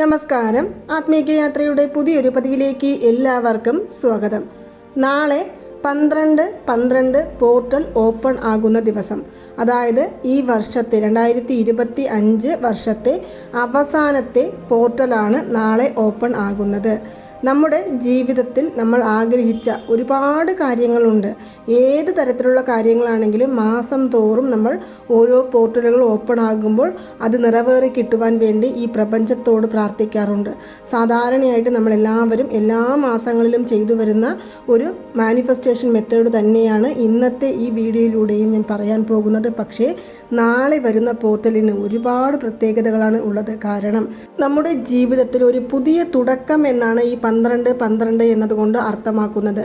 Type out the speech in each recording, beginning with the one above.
നമസ്കാരം. ആത്മീകയാത്രയുടെ പുതിയൊരു പതിവിലേക്ക് എല്ലാവർക്കും സ്വാഗതം. നാളെ പന്ത്രണ്ട് പന്ത്രണ്ട് പോർട്ടൽ ഓപ്പൺ ആകുന്ന ദിവസം. അതായത് ഈ വർഷത്തെ രണ്ടായിരത്തി ഇരുപത്തി അഞ്ച് വർഷത്തെ അവസാനത്തെ പോർട്ടലാണ് നാളെ ഓപ്പൺ ആകുന്നത്. നമ്മുടെ ജീവിതത്തിൽ നമ്മൾ ആഗ്രഹിച്ച ഒരുപാട് കാര്യങ്ങളുണ്ട്. ഏത് തരത്തിലുള്ള കാര്യങ്ങളാണെങ്കിലും മാസം തോറും നമ്മൾ ഓരോ പോർട്ടലുകൾ ഓപ്പൺ ആകുമ്പോൾ അത് നിറവേറി കിട്ടുവാൻ വേണ്ടി ഈ പ്രപഞ്ചത്തോട് പ്രാർത്ഥിക്കാറുണ്ട്. സാധാരണയായിട്ട് നമ്മൾ എല്ലാവരും എല്ലാ മാസങ്ങളിലും ചെയ്തു വരുന്ന ഒരു മാനിഫെസ്റ്റേഷൻ മെത്തേഡ് തന്നെയാണ് ഇന്നത്തെ ഈ വീഡിയോയിലൂടെയും ഞാൻ പറയാൻ പോകുന്നത്. പക്ഷേ നാളെ വരുന്ന പോർട്ടലിന് ഒരുപാട് പ്രത്യേകതകളാണ് ഉള്ളത്. കാരണം നമ്മുടെ ജീവിതത്തിൽ ഒരു പുതിയ തുടക്കം എന്നാണ് ഈ പന്ത്രണ്ട് പന്ത്രണ്ട് എന്നതുകൊണ്ട് അർത്ഥമാക്കുന്നത്.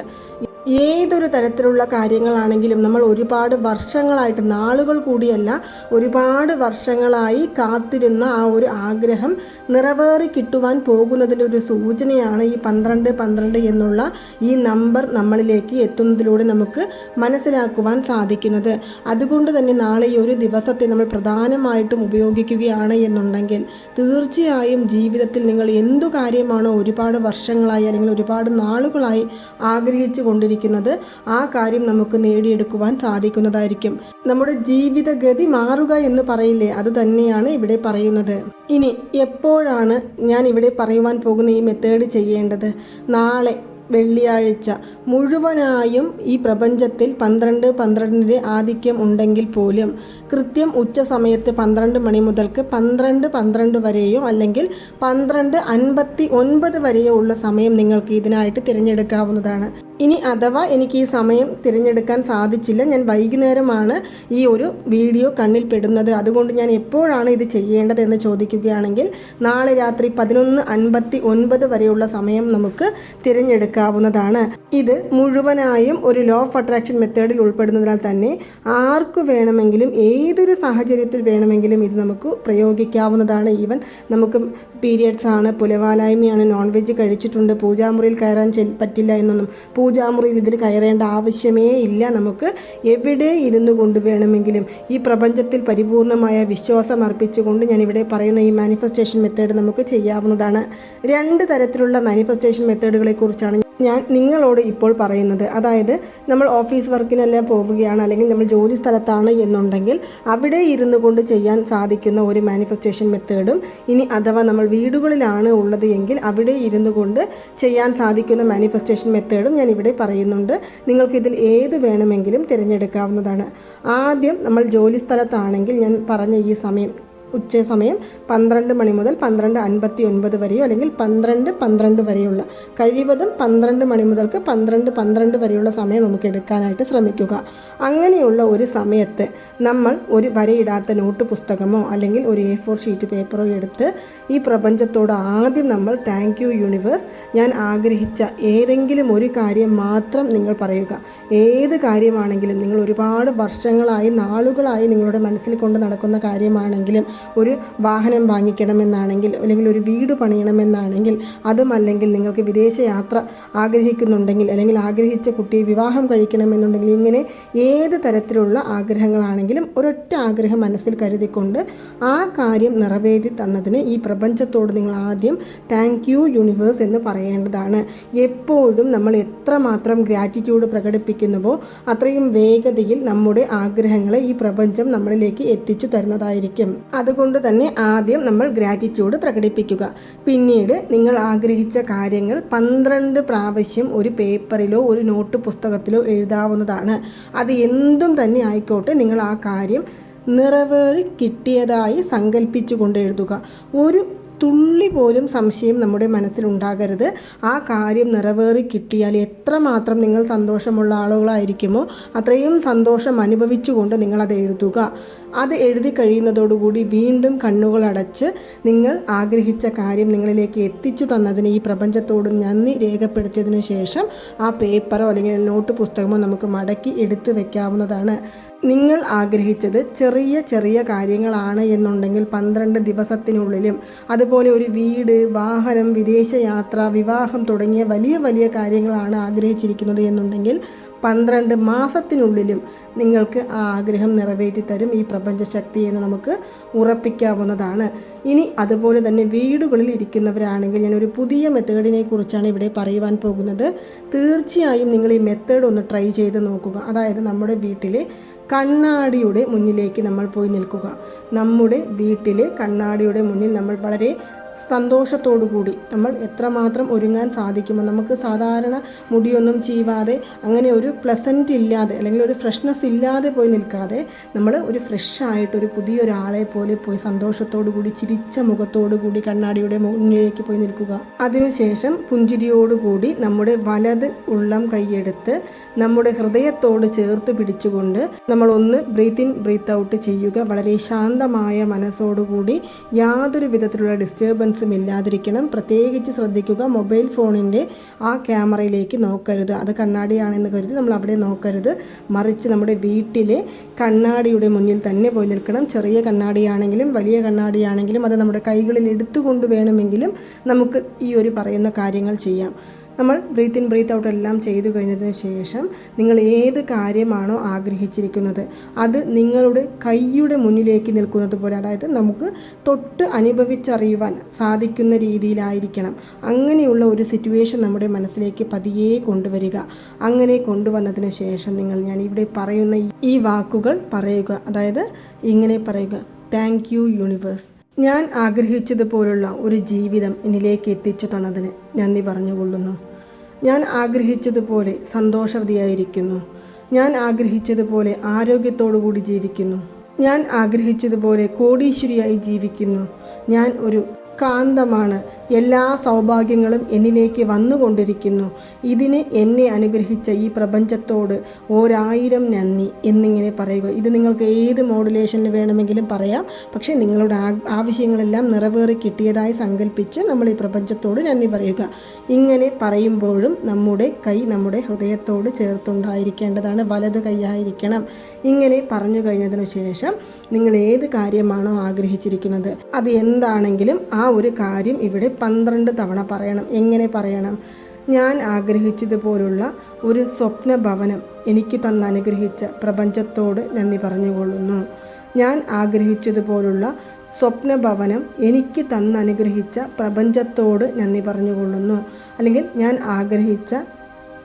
ഏതൊരു തരത്തിലുള്ള കാര്യങ്ങളാണെങ്കിലും നമ്മൾ ഒരുപാട് വർഷങ്ങളായിട്ട് നാളുകൾ കൂടിയല്ല ഒരുപാട് വർഷങ്ങളായി കാത്തിരുന്ന ആ ഒരു ആഗ്രഹം നിറവേറി കിട്ടുവാൻ പോകുന്നതിന്റെ ഒരു സൂചനയാണ് ഈ പന്ത്രണ്ട് പന്ത്രണ്ട് എന്നുള്ള ഈ നമ്പർ നമ്മളിലേക്ക് എത്തുന്നതിലൂടെ നമുക്ക് മനസ്സിലാക്കുവാൻ സാധിക്കുന്നത്. അതുകൊണ്ട് തന്നെ നാളെ ഈ ഒരു ദിവസത്തെ നമ്മൾ പ്രധാനമായിട്ടും ഉപയോഗിക്കുകയാണ് എന്നുണ്ടെങ്കിൽ തീർച്ചയായും ജീവിതത്തിൽ നിങ്ങൾ എന്തു കാര്യമാണോ ഒരുപാട് വർഷങ്ങളായി അല്ലെങ്കിൽ ഒരുപാട് നാളുകളായി ആഗ്രഹിച്ചു കൊണ്ടിരിക്കുന്നത് ആ കാര്യം നമുക്ക് നേടിയെടുക്കുവാൻ സാധിക്കുന്നതായിരിക്കും. നമ്മുടെ ജീവിതഗതി മാറുക എന്ന് പറയില്ലേ? അത് തന്നെയാണ് ഇവിടെ പറയുന്നത്. ഇനി എപ്പോഴാണ് ഞാൻ ഇവിടെ പറയുവാൻ പോകുന്ന ഈ മെത്തേഡ് ചെയ്യേണ്ടത്? നാളെ വെള്ളിയാഴ്ച മുഴുവനായും ഈ പ്രപഞ്ചത്തിൽ പന്ത്രണ്ട് പന്ത്രണ്ടിന്റെ ആധിക്യം ഉണ്ടെങ്കിൽ പോലും കൃത്യം ഉച്ച സമയത്ത് പന്ത്രണ്ട് മണി മുതൽക്ക് പന്ത്രണ്ട് പന്ത്രണ്ട് വരെയോ അല്ലെങ്കിൽ പന്ത്രണ്ട് അൻപത്തി ഒൻപത് വരെയോ ഉള്ള സമയം നിങ്ങൾക്ക് ഇതിനായിട്ട് തിരഞ്ഞെടുക്കാവുന്നതാണ്. ഇനി അഥവാ എനിക്ക് ഈ സമയം തിരഞ്ഞെടുക്കാൻ സാധിച്ചില്ല ഞാൻ വൈകുന്നേരമാണ് ഈ ഒരു വീഡിയോ കണ്ണിൽ പെടുന്നത്. അതുകൊണ്ട് ഞാൻ എപ്പോഴാണ് ഇത് ചെയ്യേണ്ടത് എന്ന് ചോദിക്കുകയാണെങ്കിൽ നാളെ രാത്രി പതിനൊന്ന് അൻപത്തി ഒൻപത് വരെയുള്ള സമയം നമുക്ക് തിരഞ്ഞെടുക്കാവുന്നതാണ്. ഇത് മുഴുവനായും ഒരു ലോ ഓഫ് അട്രാക്ഷൻ മെത്തേഡിൽ ഉൾപ്പെടുന്നതിനാൽ തന്നെ ആർക്ക് വേണമെങ്കിലും ഏതൊരു സാഹചര്യത്തിൽ വേണമെങ്കിലും ഇത് നമുക്ക് പ്രയോഗിക്കാവുന്നതാണ്. ഈവൻ നമുക്ക് പീരിയഡ്സ് ആണ് പുലവാലായ്മയാണ് നോൺ വെജ് കഴിച്ചിട്ടുണ്ട് പൂജാമുറിയിൽ കയറാൻ പറ്റില്ല എന്നൊന്നും. പൂജാമുറിയിൽ ഇതിൽ കയറേണ്ട ആവശ്യമേ ഇല്ല. നമുക്ക് എവിടെ ഇരുന്നു കൊണ്ട് വേണമെങ്കിലും ഈ പ്രപഞ്ചത്തിൽ പരിപൂർണമായ വിശ്വാസം അർപ്പിച്ചുകൊണ്ട് ഞാൻ ഇവിടെ പറയുന്ന ഈ മാനിഫെസ്റ്റേഷൻ മെത്തേഡ് നമുക്ക് ചെയ്യാവുന്നതാണ്. രണ്ട് തരത്തിലുള്ള മാനിഫെസ്റ്റേഷൻ മെത്തേഡുകളെ കുറിച്ചാണ് ഞാൻ നിങ്ങളോട് ഇപ്പോൾ പറയുന്നത്. അതായത് നമ്മൾ ഓഫീസ് വർക്കിനെല്ലാം പോവുകയാണ് അല്ലെങ്കിൽ നമ്മൾ ജോലി സ്ഥലത്താണ് എന്നുണ്ടെങ്കിൽ അവിടെ ഇരുന്നു കൊണ്ട് ചെയ്യാൻ സാധിക്കുന്ന ഒരു മാനിഫെസ്റ്റേഷൻ മെത്തേഡും ഇനി അഥവാ നമ്മൾ വീടുകളിലാണ് ഉള്ളത് എങ്കിൽ അവിടെ ഇരുന്നു കൊണ്ട് ചെയ്യാൻ സാധിക്കുന്ന മാനിഫെസ്റ്റേഷൻ മെത്തേഡും ഞാൻ ഇവിടെ പറയുന്നുണ്ട്. നിങ്ങൾക്കിതിൽ ഏത് വേണമെങ്കിലും തിരഞ്ഞെടുക്കാവുന്നതാണ്. ആദ്യം നമ്മൾ ജോലി സ്ഥലത്താണെങ്കിൽ ഞാൻ പറഞ്ഞ ഈ സമയം ഉച്ച സമയം പന്ത്രണ്ട് മണി മുതൽ പന്ത്രണ്ട് അൻപത്തി ഒൻപത് വരെയോ അല്ലെങ്കിൽ പന്ത്രണ്ട് പന്ത്രണ്ട് വരെയുള്ള കഴിവതും പന്ത്രണ്ട് മണി മുതൽക്ക് പന്ത്രണ്ട് പന്ത്രണ്ട് വരെയുള്ള സമയം നമുക്ക് എടുക്കാനായിട്ട് ശ്രമിക്കുക. അങ്ങനെയുള്ള ഒരു സമയത്ത് നമ്മൾ ഒരു വരയിടാത്ത നോട്ട് പുസ്തകമോ അല്ലെങ്കിൽ ഒരു എ ഫോർ ഷീറ്റ് പേപ്പറോ എടുത്ത് ഈ പ്രപഞ്ചത്തോട് ആദ്യം നമ്മൾ താങ്ക് യു യൂണിവേഴ്സ് ഞാൻ ആഗ്രഹിച്ച ഏതെങ്കിലും ഒരു കാര്യം മാത്രം നിങ്ങൾ പറയുക. ഏത് കാര്യമാണെങ്കിലും നിങ്ങൾ ഒരുപാട് വർഷങ്ങളായി നാളുകളായി നിങ്ങളുടെ മനസ്സിൽ കൊണ്ട് നടക്കുന്ന കാര്യമാണെങ്കിലും ഒരു വാഹനം വാങ്ങിക്കണമെന്നാണെങ്കിൽ അല്ലെങ്കിൽ ഒരു വീട് പണിയണമെന്നാണെങ്കിൽ അതുമല്ലെങ്കിൽ നിങ്ങൾക്ക് വിദേശയാത്ര ആഗ്രഹിക്കുന്നുണ്ടെങ്കിൽ അല്ലെങ്കിൽ ആഗ്രഹിച്ച കുട്ടിയെ വിവാഹം കഴിക്കണമെന്നുണ്ടെങ്കിൽ ഇങ്ങനെ ഏത് തരത്തിലുള്ള ആഗ്രഹങ്ങളാണെങ്കിലും ഒരൊറ്റ ആഗ്രഹം മനസ്സിൽ കരുതിക്കൊണ്ട് ആ കാര്യം നിറവേറ്റി തന്നതിന് ഈ പ്രപഞ്ചത്തോട് നിങ്ങൾ ആദ്യം താങ്ക് യു യൂണിവേഴ്സ് എന്ന് പറയേണ്ടതാണ്. എപ്പോഴും നമ്മൾ എത്രമാത്രം ഗ്രാറ്റിറ്റ്യൂഡ് പ്രകടിപ്പിക്കുന്നുവോ അത്രയും വേഗതയിൽ നമ്മുടെ ആഗ്രഹങ്ങളെ ഈ പ്രപഞ്ചം നമ്മളിലേക്ക് എത്തിച്ചു തരുന്നതായിരിക്കും. അതുകൊണ്ട് തന്നെ ആദ്യം നമ്മൾ ഗ്രാറ്റിറ്റ്യൂഡ് പ്രകടിപ്പിക്കുക. പിന്നീട് നിങ്ങൾ ആഗ്രഹിച്ച കാര്യങ്ങൾ പന്ത്രണ്ട് പ്രാവശ്യം ഒരു പേപ്പറിലോ ഒരു നോട്ട് പുസ്തകത്തിലോ എഴുതാവുന്നതാണ്. അത് എന്തും തന്നെ ആയിക്കോട്ടെ നിങ്ങൾ ആ കാര്യം നിറവേറി കിട്ടിയതായി സങ്കല്പിച്ചുകൊണ്ട് എഴുതുക. ഒരു തുള്ളി പോലും സംശയം നമ്മുടെ മനസ്സിലുണ്ടാകരുത്. ആ കാര്യം നിറവേറി കിട്ടിയാൽ എത്രമാത്രം നിങ്ങൾ സന്തോഷമുള്ള ആളുകളായിരിക്കുമോ അത്രയും സന്തോഷം അനുഭവിച്ചുകൊണ്ട് നിങ്ങളത് എഴുതുക. അത് എഴുതി കഴിയുന്നതോടുകൂടി വീണ്ടും കണ്ണുകളടച്ച് നിങ്ങൾ ആഗ്രഹിച്ച കാര്യം നിങ്ങളിലേക്ക് എത്തിച്ചു തന്നതിന് ഈ പ്രപഞ്ചത്തോട് നന്ദി രേഖപ്പെടുത്തിയതിനു ശേഷം ആ പേപ്പറോ അല്ലെങ്കിൽ നോട്ട് പുസ്തകമോ നമുക്ക് മടക്കി എടുത്തു വയ്ക്കാവുന്നതാണ് നിങ്ങൾ ആഗ്രഹിച്ചത് ചെറിയ ചെറിയ കാര്യങ്ങളാണ് എന്നുണ്ടെങ്കിൽ പന്ത്രണ്ട് ദിവസത്തിനുള്ളിലും അത് അതുപോലെ ഒരു വീട് വാഹനം വിദേശയാത്ര വിവാഹം തുടങ്ങിയ വലിയ വലിയ കാര്യങ്ങളാണ് ആഗ്രഹിച്ചിരിക്കുന്നത് എന്നുണ്ടെങ്കിൽ പന്ത്രണ്ട് മാസത്തിനുള്ളിലും നിങ്ങൾക്ക് ആ ആഗ്രഹം നിറവേറ്റി തരും ഈ പ്രപഞ്ചശക്തി എന്ന് നമുക്ക് ഉറപ്പിക്കാവുന്നതാണ്. ഇനി അതുപോലെ തന്നെ വീടുകളിൽ ഇരിക്കുന്നവരാണെങ്കിൽ ഞാൻ ഒരു പുതിയ മെത്തേഡിനെ കുറിച്ചാണ് ഇവിടെ പറയുവാൻ പോകുന്നത്. തീർച്ചയായും നിങ്ങൾ ഈ മെത്തേഡ് ഒന്ന് ട്രൈ ചെയ്ത് നോക്കുക. അതായത് നമ്മുടെ വീട്ടിലെ കണ്ണാടിയുടെ മുന്നിലേക്ക് നമ്മൾ പോയി നിൽക്കുക. നമ്മുടെ വീട്ടിലെ കണ്ണാടിയുടെ മുന്നിൽ നമ്മൾ വളരെ സന്തോഷത്തോടു കൂടി നമ്മൾ എത്രമാത്രം ഒരുങ്ങാൻ സാധിക്കുമോ. നമുക്ക് സാധാരണ മുടിയൊന്നും ചീവാതെ അങ്ങനെ ഒരു പ്ലസന്റ് ഇല്ലാതെ അല്ലെങ്കിൽ ഒരു ഫ്രഷ്നെസ് ഇല്ലാതെ പോയി നിൽക്കാതെ നമ്മൾ ഒരു ഫ്രഷായിട്ട് ഒരു പുതിയൊരാളെ പോലെ പോയി സന്തോഷത്തോടു കൂടി ചിരിച്ച മുഖത്തോടു കൂടി കണ്ണാടിയുടെ മുന്നിലേക്ക് പോയി നിൽക്കുക. അതിനുശേഷം പുഞ്ചിരിയോടുകൂടി നമ്മുടെ വലത് ഉള്ളം കൈയെടുത്ത് നമ്മുടെ ഹൃദയത്തോട് ചേർത്ത് പിടിച്ചുകൊണ്ട് നമ്മളൊന്ന് ബ്രീത്ത് ഇൻ ബ്രീത്ത് ഔട്ട് ചെയ്യുക. വളരെ ശാന്തമായ മനസ്സോടുകൂടി യാതൊരു വിധത്തിലുള്ള ഡിസ്റ്റർബൻസും ഇല്ലാതിരിക്കണം. പ്രത്യേകിച്ച് ശ്രദ്ധിക്കുക മൊബൈൽ ഫോണിന്റെ ആ ക്യാമറയിലേക്ക് നോക്കരുത്. അത് കണ്ണാടിയാണെന്ന് കരുതി നമ്മൾ അവിടെ നോക്കരുത്. മറിച്ച് നമ്മുടെ വീട്ടിലെ കണ്ണാടിയുടെ മുന്നിൽ തന്നെ പോയി നിൽക്കണം. ചെറിയ കണ്ണാടിയാണെങ്കിലും വലിയ കണ്ണാടിയാണെങ്കിലും അത് നമ്മുടെ കൈകളിൽ എടുത്തുകൊണ്ട് വേണമെങ്കിലും നമുക്ക് ഈ ഒരു പറയുന്ന കാര്യങ്ങൾ ചെയ്യാം. നമ്മൾ ബ്രീത്ത് ഇൻ ബ്രീത്ത് ഔട്ട് എല്ലാം ചെയ്തു കഴിഞ്ഞതിന് ശേഷം നിങ്ങൾ ഏത് കാര്യമാണോ ആഗ്രഹിച്ചിരിക്കുന്നത് അത് നിങ്ങളുടെ കൈയുടെ മുന്നിലേക്ക് നിൽക്കുന്നത് പോലെ അതായത് നമുക്ക് തൊട്ട് അനുഭവിച്ചറിയുവാൻ സാധിക്കുന്ന രീതിയിലായിരിക്കണം. അങ്ങനെയുള്ള ഒരു സിറ്റുവേഷൻ നമ്മുടെ മനസ്സിലേക്ക് പതിയെ കൊണ്ടുവരിക. അങ്ങനെ കൊണ്ടുവന്നതിന് ശേഷം നിങ്ങൾ ഞാൻ ഇവിടെ പറയുന്ന ഈ വാക്കുകൾ പറയുക. അതായത് ഇങ്ങനെ പറയുക താങ്ക് യു യൂണിവേഴ്സ് ഞാൻ ആഗ്രഹിച്ചതുപോലുള്ള ഒരു ജീവിതം എന്നിലേക്ക് എത്തിച്ചു തന്നതിന് നന്ദി പറഞ്ഞുകൊള്ളുന്നു. ഞാൻ ആഗ്രഹിച്ചതുപോലെ സന്തോഷവതിയായിരിക്കുന്നു. ഞാൻ ആഗ്രഹിച്ചതുപോലെ ആരോഗ്യത്തോടുകൂടി ജീവിക്കുന്നു. ഞാൻ ആഗ്രഹിച്ചതുപോലെ കോടീശ്വരിയായി ജീവിക്കുന്നു. ഞാൻ ഒരു കാന്തമാണ് എല്ലാ സൗഭാഗ്യങ്ങളും എന്നിലേക്ക് വന്നുകൊണ്ടിരിക്കുന്നു. ഇതിന് എന്നെ അനുഗ്രഹിച്ച ഈ പ്രപഞ്ചത്തോട് ഒരായിരം നന്ദി എന്നിങ്ങനെ പറയുക. ഇത് നിങ്ങൾക്ക് ഏത് മോഡുലേഷനിൽ വേണമെങ്കിലും പറയാം. പക്ഷേ നിങ്ങളുടെ ആവശ്യങ്ങളെല്ലാം നിറവേറി കിട്ടിയതായി സങ്കല്പിച്ച് നമ്മൾ ഈ പ്രപഞ്ചത്തോട് നന്ദി പറയുക. ഇങ്ങനെ പറയുമ്പോഴും നമ്മുടെ കൈ നമ്മുടെ ഹൃദയത്തോട് ചേർത്തുണ്ടായിരിക്കേണ്ടതാണ്. വലത് കൈയായിരിക്കണം. ഇങ്ങനെ പറഞ്ഞു കഴിഞ്ഞതിനു ശേഷം നിങ്ങൾ ഏത് കാര്യമാണോ ആഗ്രഹിച്ചിരിക്കുന്നത് അത് എന്താണെങ്കിലും ആ ഒരു കാര്യം ഇവിടെ പന്ത്രണ്ട് തവണ പറയണം. എങ്ങനെ പറയണം? ഞാൻ ആഗ്രഹിച്ചതുപോലുള്ള ഒരു സ്വപ്ന ഭവനം എനിക്ക് തന്നനുഗ്രഹിച്ച പ്രപഞ്ചത്തോട് നന്ദി പറഞ്ഞുകൊള്ളുന്നു. ഞാൻ ആഗ്രഹിച്ചതുപോലുള്ള സ്വപ്ന ഭവനം എനിക്ക് തന്നനുഗ്രഹിച്ച പ്രപഞ്ചത്തോട് നന്ദി പറഞ്ഞുകൊള്ളുന്നു. അല്ലെങ്കിൽ ഞാൻ ആഗ്രഹിച്ച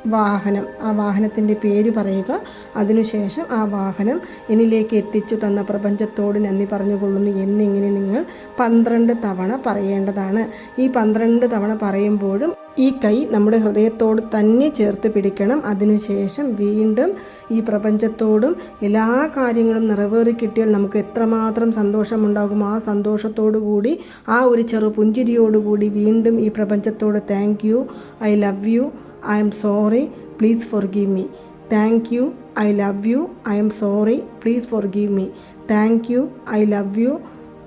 വാഹനം. ആ വാഹനത്തിന്റെ പേര് പറയുക. അതിനുശേഷം ആ വാഹനം എന്നിലേക്ക് എത്തിച്ചു തന്ന പ്രപഞ്ചത്തോട് നന്ദി പറഞ്ഞുകൊള്ളുന്നു. എന്നിങ്ങനെ നിങ്ങൾ പന്ത്രണ്ട് തവണ പറയേണ്ടതാണ്. ഈ പന്ത്രണ്ട് തവണ പറയുമ്പോഴും ഈ കൈ നമ്മുടെ ഹൃദയത്തോട് തന്നെ ചേർത്ത് പിടിക്കണം. അതിനുശേഷം വീണ്ടും ഈ പ്രപഞ്ചത്തോടും എല്ലാ കാര്യങ്ങളും നിറവേറി കിട്ടിയാൽ നമുക്ക് എത്രമാത്രം സന്തോഷമുണ്ടാകും. ആ കൂടി ആ ഒരു ചെറു പുഞ്ചിരിയോടുകൂടി വീണ്ടും ഈ പ്രപഞ്ചത്തോട് thank you I love you I am sorry please forgive me thank you I love you I am sorry please forgive me thank you I love you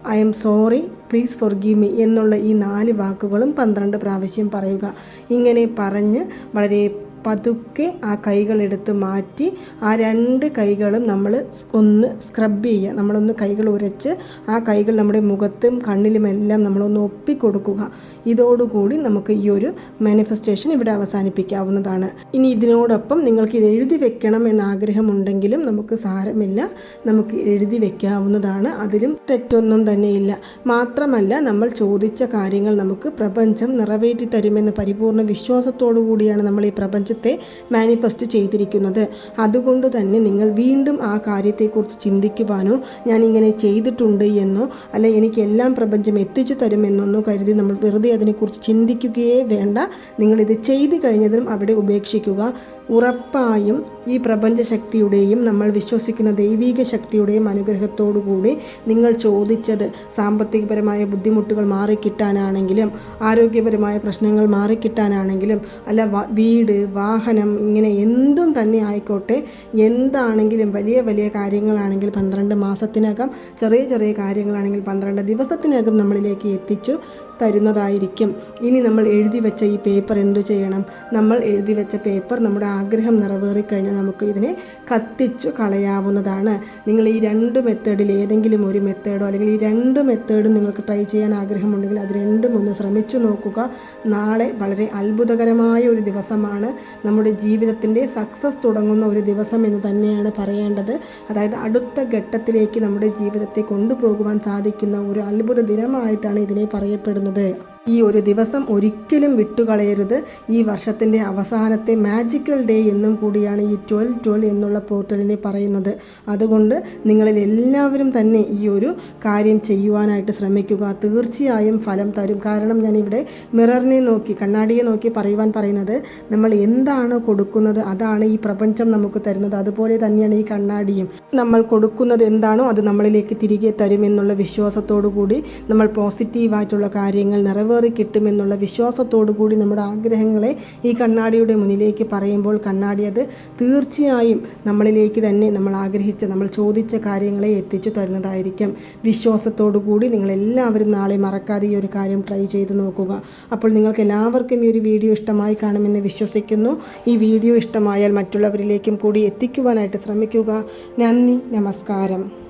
I am sorry please forgive me എന്നുള്ള ഈ നാല് വാക്കുകളും പന്ത്രണ്ട് പ്രാവശ്യം പറയുക. ഇങ്ങനെ പറഞ്ഞ് വളരെ പതുക്കെ ആ കൈകളെടുത്ത് മാറ്റി ആ രണ്ട് കൈകളും നമ്മൾ ഒന്ന് സ്ക്രബ് ചെയ്യുക. നമ്മളൊന്ന് കൈകൾ ഉരച്ച് ആ കൈകൾ നമ്മുടെ മുഖത്തും കണ്ണിലുമെല്ലാം നമ്മളൊന്ന് ഒപ്പിക്കൊടുക്കുക ഇതോടുകൂടി നമുക്ക് ഈ ഒരു മാനിഫെസ്റ്റേഷൻ ഇവിടെ അവസാനിപ്പിക്കാവുന്നതാണ്. ഇനി ഇതിനോടൊപ്പം നിങ്ങൾക്ക് ഇത് എഴുതി വെക്കണം എന്ന ആഗ്രഹമുണ്ടെങ്കിലും നമുക്ക് സാരമില്ല. നമുക്ക് എഴുതി വെക്കാവുന്നതാണ്. അതിലും തെറ്റൊന്നും തന്നെയില്ല. മാത്രമല്ല നമ്മൾ ചോദിച്ച കാര്യങ്ങൾ നമുക്ക് പ്രപഞ്ചം നിറവേറ്റി തരുമെന്ന് പരിപൂർണ വിശ്വാസത്തോടു കൂടിയാണ് നമ്മൾ ഈ പ്രപഞ്ച പ്രപഞ്ചത്തെ മാനിഫെസ്റ്റ് ചെയ്തിരിക്കുന്നത്. അതുകൊണ്ട് തന്നെ നിങ്ങൾ വീണ്ടും ആ കാര്യത്തെക്കുറിച്ച് ചിന്തിക്കുവാനോ ഞാൻ ഇങ്ങനെ ചെയ്തിട്ടുണ്ട് എന്നോ അല്ലെ എനിക്ക് എല്ലാം പ്രപഞ്ചം എത്തിച്ചു തരുമെന്നൊന്നോ കരുതി നമ്മൾ വെറുതെ അതിനെക്കുറിച്ച് ചിന്തിക്കുകയേ വേണ്ട. നിങ്ങളിത് ചെയ്തു കഴിഞ്ഞതിനും അവിടെ ഉപേക്ഷിക്കുക. ഉറപ്പായും ഈ പ്രപഞ്ച ശക്തിയുടെയും നമ്മൾ വിശ്വസിക്കുന്ന ദൈവീക ശക്തിയുടെയും അനുഗ്രഹത്തോടുകൂടി നിങ്ങൾ ചോദിച്ചത് സാമ്പത്തികപരമായ ബുദ്ധിമുട്ടുകൾ മാറിക്കിട്ടാനാണെങ്കിലും ആരോഗ്യപരമായ പ്രശ്നങ്ങൾ മാറിക്കിട്ടാനാണെങ്കിലും അല്ല വീട് വാഹനം ഇങ്ങനെ എന്തും തന്നെ ആയിക്കോട്ടെ എന്താണെങ്കിലും വലിയ വലിയ കാര്യങ്ങളാണെങ്കിൽ പന്ത്രണ്ട് മാസത്തിനകം ചെറിയ ചെറിയ കാര്യങ്ങളാണെങ്കിൽ പന്ത്രണ്ട് ദിവസത്തിനകം നമ്മളിലേക്ക് എത്തിച്ചു. തരുന്നതായിരിക്കും. ഇനി നമ്മൾ എഴുതി വെച്ച ഈ പേപ്പർ എന്തു ചെയ്യണം? നമ്മൾ എഴുതി വെച്ച പേപ്പർ നമ്മുടെ ആഗ്രഹം നിറവേറിക്കഴിഞ്ഞാൽ നമുക്ക് ഇതിനെ കത്തിച്ചു കളയാവുന്നതാണ്. നിങ്ങൾ ഈ രണ്ട് മെത്തേഡിൽ ഏതെങ്കിലും ഒരു മെത്തേഡോ അല്ലെങ്കിൽ ഈ രണ്ട് മെത്തേഡും നിങ്ങൾക്ക് ട്രൈ ചെയ്യാൻ ആഗ്രഹമുണ്ടെങ്കിൽ അത് രണ്ടും ഒന്ന് ശ്രമിച്ചു നോക്കുക. നാളെ വളരെ അത്ഭുതകരമായ ഒരു ദിവസമാണ്. നമ്മുടെ ജീവിതത്തിന്റെ സക്സസ് തുടങ്ങുന്ന ഒരു ദിവസം എന്ന് തന്നെയാണ് പറയേണ്ടത്. അതായത് അടുത്ത ഘട്ടത്തിലേക്ക് നമ്മുടെ ജീവിതത്തെ കൊണ്ടുപോകുവാൻ സാധിക്കുന്ന ഒരു അത്ഭുത ദിനമായിട്ടാണ് ഇതിനെ പറയപ്പെടുന്നത്. людей ഈ ഒരു ദിവസം ഒരിക്കലും വിട്ടുകളയരുത്. ഈ വർഷത്തിന്റെ അവസാനത്തെ മാജിക്കൽ ഡേ എന്നും കൂടിയാണ് ഈ ട്വൽവ് ട്വൽവ് എന്നുള്ള പോർട്ടലിനെ പറയുന്നത്. അതുകൊണ്ട് നിങ്ങളിൽ എല്ലാവരും തന്നെ ഈ ഒരു കാര്യം ചെയ്യുവാനായിട്ട് ശ്രമിക്കുക. തീർച്ചയായും ഫലം തരും. കാരണം ഞാനിവിടെ മിററിനെ നോക്കി കണ്ണാടിയെ നോക്കി പറയുവാൻ പറയുന്നത് നമ്മൾ എന്താണ് കൊടുക്കുന്നത് അതാണ് ഈ പ്രപഞ്ചം നമുക്ക് തരുന്നത്. അതുപോലെ തന്നെയാണ് ഈ കണ്ണാടിയും. നമ്മൾ കൊടുക്കുന്നത് എന്താണോ അത് നമ്മളിലേക്ക് തിരികെ തരും എന്നുള്ള വിശ്വാസത്തോടു കൂടി നമ്മൾ പോസിറ്റീവായിട്ടുള്ള കാര്യങ്ങൾ നിറവേറി കിട്ടുമെന്നുള്ള വിശ്വാസത്തോടു കൂടി നമ്മുടെ ആഗ്രഹങ്ങളെ ഈ കണ്ണാടിയുടെ മുന്നിലേക്ക് പറയുമ്പോൾ കണ്ണാടി അത് തീർച്ചയായും നമ്മളിലേക്ക് തന്നെ നമ്മൾ ആഗ്രഹിച്ച നമ്മൾ ചോദിച്ച കാര്യങ്ങളെ എത്തിച്ചു തരുന്നതായിരിക്കും. വിശ്വാസത്തോടു കൂടി നിങ്ങളെല്ലാവരും നാളെ മറക്കാതെ ഈ ഒരു കാര്യം ട്രൈ ചെയ്ത് നോക്കുക. അപ്പോൾ നിങ്ങൾക്ക് എല്ലാവർക്കും ഈ ഒരു വീഡിയോ ഇഷ്ടമായി കാണുമെന്ന് വിശ്വസിക്കുന്നു. ഈ വീഡിയോ ഇഷ്ടമായാൽ മറ്റുള്ളവരിലേക്കും കൂടി എത്തിക്കുവാനായിട്ട് ശ്രമിക്കുക. നന്ദി നമസ്കാരം.